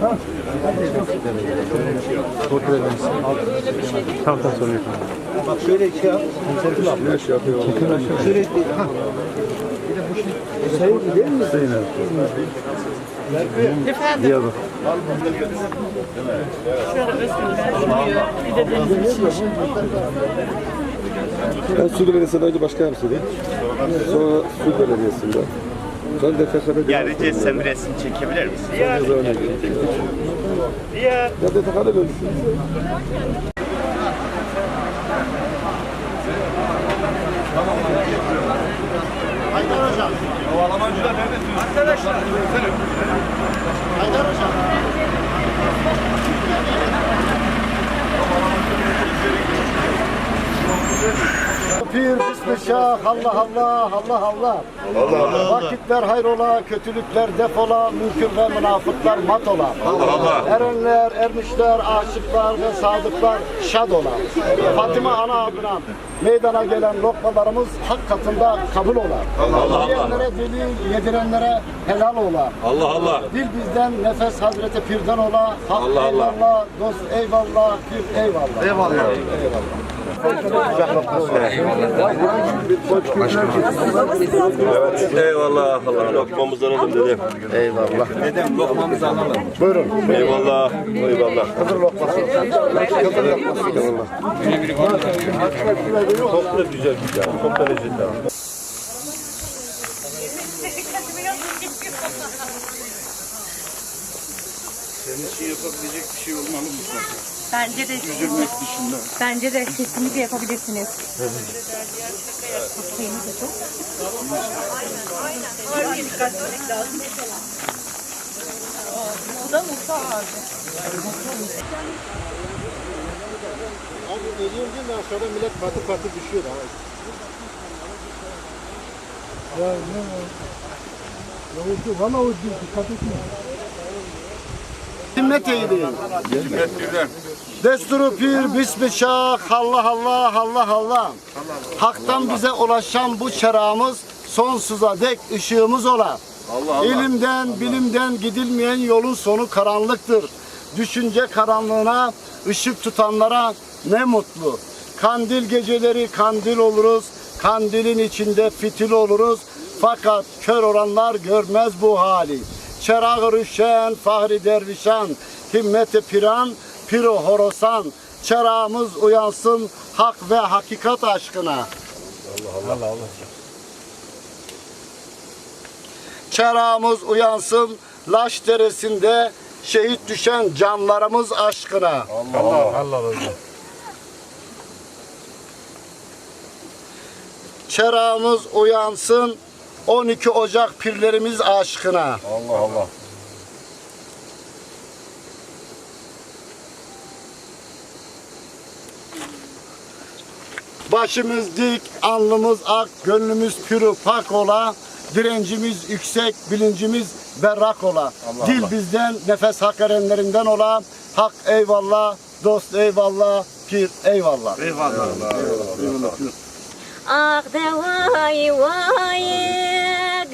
Tamam. Kontrol edin. Tamam tamam sorun yok. Bak şöyle şey yap. Konsertini yap. Ne şey yapıyor? Şöyle ha. Bir de bu şey. Sayın değil mi? Sayın abi. Efendim. Diyalog. Şöyle özgür. Bir de benim için. Ben Suudi Belediyesi'nden önce başkanım Suudi. Sonra Suudi Belediyesi'nden. Sonra DTK'da Ya Recep sen bir resim çekebilir misin? Ya. Ya DTK'da görmüşsün. Pir bismillah Allah Allah Allah Allah. Allah Vakitler hayrola, kötülükler defola, mümkün ve münafıklar mat ola. Allah Allah. Erenler, ermişler, aşıklar ve sadıklar şad ola. Fatıma ana adına meydana gelen lokmalarımız hak katında kabul ola. Allah Allah. Yiyenlere dili, yedirenlere helal ola. Allah Allah. Dil bizden, nefes Hazreti Pir'den ola. Hak eyvallah, dost eyvallah, Pir eyvallah. Eyvallah. Eyvallah. Allah lokmamızı alalım dedim. Eyvallah. Dedem lokmamızı alalım. Buyurun. Eyvallah. Eyvallah. Hazır lokması. Hazır lokması. Eyvallah. Çok da güzel güzel. Çok da lezzetli. Bence de Bence de kesinlikle yapabilirsiniz. Şeyimiz de çok. Bu da Musa abi. Abi geliyor değil mi aşağıda millet patı patı düşüyor ha. Ya ne? Ya uçtu, valla uçtu, dikkat etme. Himmet eğilin. Desturu pir bismillah Allah Allah Allah Allah. Hak'tan bize ulaşan bu çırağımız sonsuza dek ışığımız ola. İlimden, bilimden gidilmeyen yolun sonu karanlıktır. Düşünce karanlığına ışık tutanlara ne mutlu. Kandil geceleri kandil oluruz. Kandilin içinde fitil oluruz. Fakat kör olanlar görmez bu hali. Çırağı rüşen, fahri dervişan, himmeti piran, piro horosan. Çırağımız uyansın hak ve hakikat aşkına. Çarağımız uyansın Laş deresinde şehit düşen canlarımız aşkına. Allah Allah. Çerağımız uyansın 12 Ocak pirlerimiz aşkına. Allah Allah. Başımız dik, alnımız ak, gönlümüz pürü pak ola. Direncimiz yüksek, bilincimiz berrak ola. Dil bizden, nefes hak erenlerinden ola. Hak eyvallah, dost eyvallah, pir eyvallah. Ah da vay vay gay Lımne gay Vay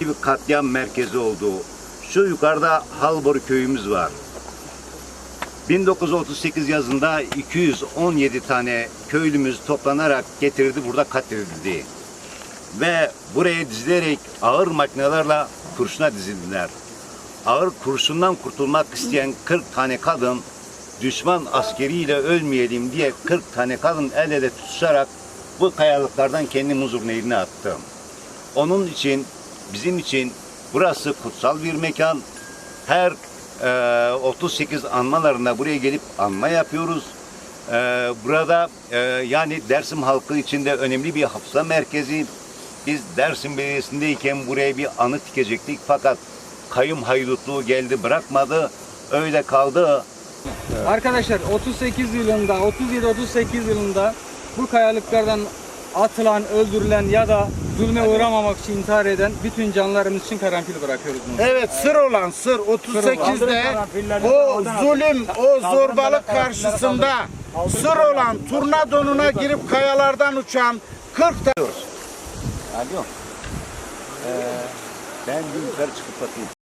Bir katliam merkezi oldu. Şu yukarıda Halbor köyümüz var. 1938 yazında 217 tane köylümüz toplanarak getirildi, burada katledildi. Ve buraya dizilerek ağır makinelerle kurşuna dizildiler. Ağır kurşundan kurtulmak isteyen 40 tane kadın düşman askeriyle ölmeyelim diye 40 tane kadın el ele tutuşarak bu kayalıklardan kendi huzur nehrine attı. Onun için bizim için burası kutsal bir mekan. Her e, 38 anmalarında buraya gelip anma yapıyoruz. E, burada e, yani Dersim halkı için de önemli bir hafıza merkezi. Biz Dersim Belediyesi'ndeyken buraya bir anıt dikecektik fakat kayım haydutluğu geldi bırakmadı. Öyle kaldı. Arkadaşlar 38 yılında 37-38 yılında bu kayalıklardan atılan, öldürülen ya da zulme uğramamak için intihar eden bütün canlarımız için karanfil bırakıyoruz bunu. Evet sır olan sır 38'de o zulüm, o zorbalık karşısında sır olan turna donuna girip kayalardan uçan 40 tane Alo. Ee, ben bir yukarı çıkıp bakayım.